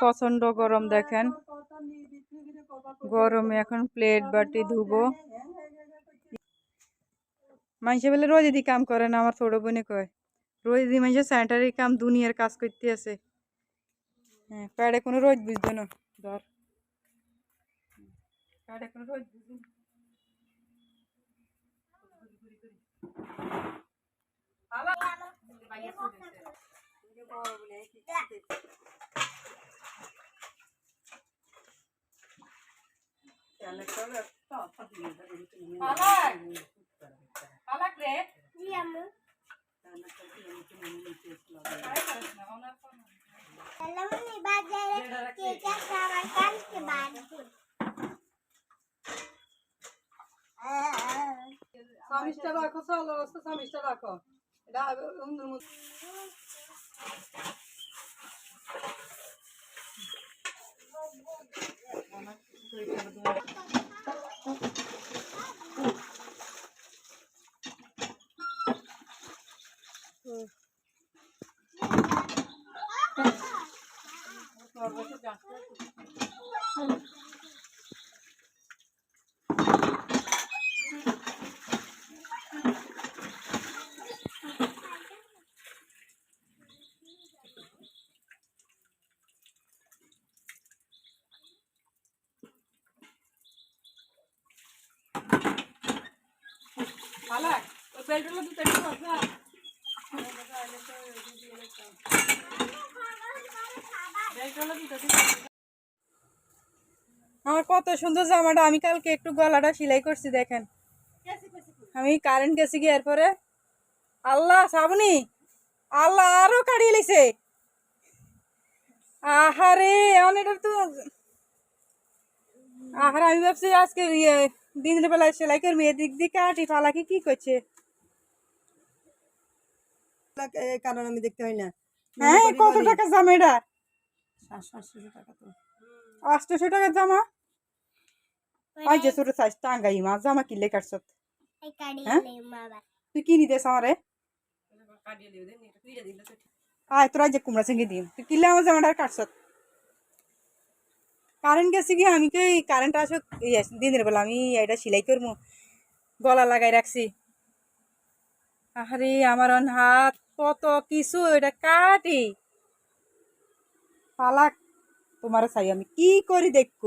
প্রচণ্ড গরম দেখেন। গরমে এখন প্লেট বাটি ধুবো। মানুষে বলে রোজ দি কাম করে না আমার ছোট বোনে কয়। রোজ দি মানুষের স্যানিটারি কাম দুনিয়ার কাজ করতে আছে হ্যাঁ প্যাডে কোনো রোজ বুঝবে না। ধর। কোনো রোজ বুঝবে না। পালাক রে স্বামীটা রাখো চলো স্বামীটা রাখো এটা অন্যের মধ্যে পালাক ওই 这里差不多 আমার কত সুন্দর জামাটা, আমি কালকে একটু গলাটা সেলাই করছি, দেখেন। আমি কারেন্ট গেছি কি এরপরে। আল্লাহ, শ্রাবণী! আল্লাহ আরও কাড়িয়ে লিছে আহারে এখন এটা তো আহারে, আমি ভাবছি আজকে ইয়ে দিনের বেলায় সেলাই করবি এদিক দিয়ে কাটি ফালাকি কি করছে? কারণ আমি দেখতে হয় না। হ্যাঁ কত টাকা জামা এটা? আটশো টাকা জামা? আই যে ছোট সাইজ টাঙ্গাই মা জামা কিনলে কাটছ হ্যাঁ? তুই কি নিতেছ আমারে আয় তোরা যে কুমড়া সঙ্গে দিন তুই কিনলে আমার জামাটা কাটছ কারেন্ট গেছে কি আমি কি কারেন্ট আসো দিনের বেলা আমি এটা সেলাই করব গলা লাগাই রাখছি। আরে আমার অন হাত কত কিছু এটা কাটি। পালাক তোমার চাই আমি কি করি দেখব?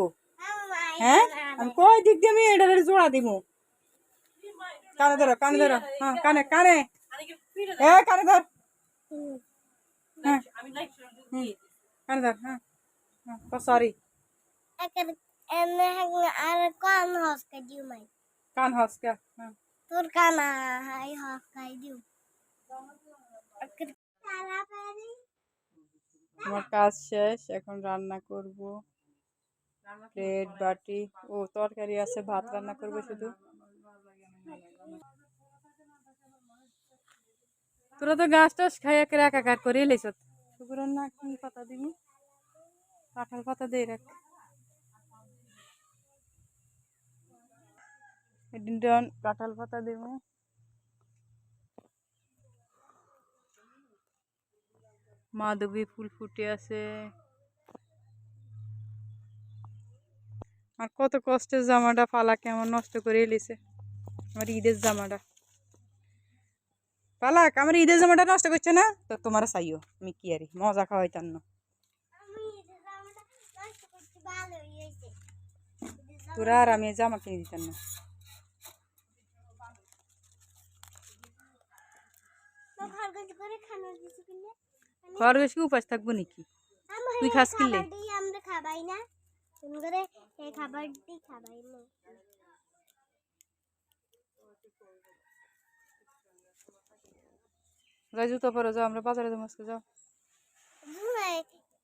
হ্যাঁ? আমি কয় দিক দিয়ে আমি এটা জোড়া দিব কানে ধরো কানে ধরো। হ্যাঁ কানে কানে। হ্যাঁ কানে ধর। হ্যাঁ। কানে ধর হ্যাঁ। সরি আর কান হসকে দিও মাই কান হসকা তোর কান হাই হসকাই দিও সারা পারি আমার কাজ শেষ এখন রান্না করব প্লেট বাটি ও তরকারি আছে ভাত রান্না করব শুধু তোরা তো গাছ টাছ খাই একের একাকার করে এলেছ শুকুরের না কি পাতা দিবি কাঁঠাল পাতা দিয়ে রাখ এদিন কাঁঠাল পাতা দেবো। মাধবী ফুল ফুটে আছে। আর কত কষ্টের জামাটা পালাকে আমার নষ্ট করে এলিছে। আমার ঈদের জামাটা। পালাক আমার ঈদের জামাটা নষ্ট করছে না? তো তোমার চাইও, আমি কি আরে মজা খাওয়াইতাম না। তোরা আর আমি জামা কিনে দিতাম না। খরগোশ করে খানা দিছি কিনে খরগোশ কি উপাস থাকবো নাকি তুই খাস কিনলে? খাবারটি আমরা খাবাই না তুমি করে এই খাবারটি খাবাই না যাই জুতো পরে যাও আমরা বাজারে যাবো আজকে যাও জুমাই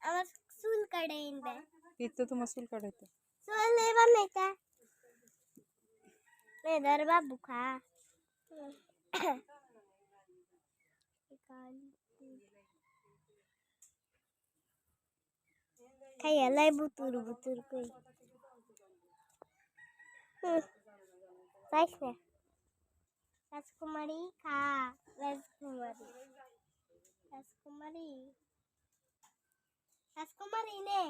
আমার চুল কাটে ইনবে ঈদ তো তোমার চুল কাটাইতে চুল এবার নেতা মেয়েদের বাবু খা খাইয়া লাই বুতুর বুতুর কই পাইস না রাজকুমারী খা রাজকুমারী রাজকুমারী রাজকুমারী নে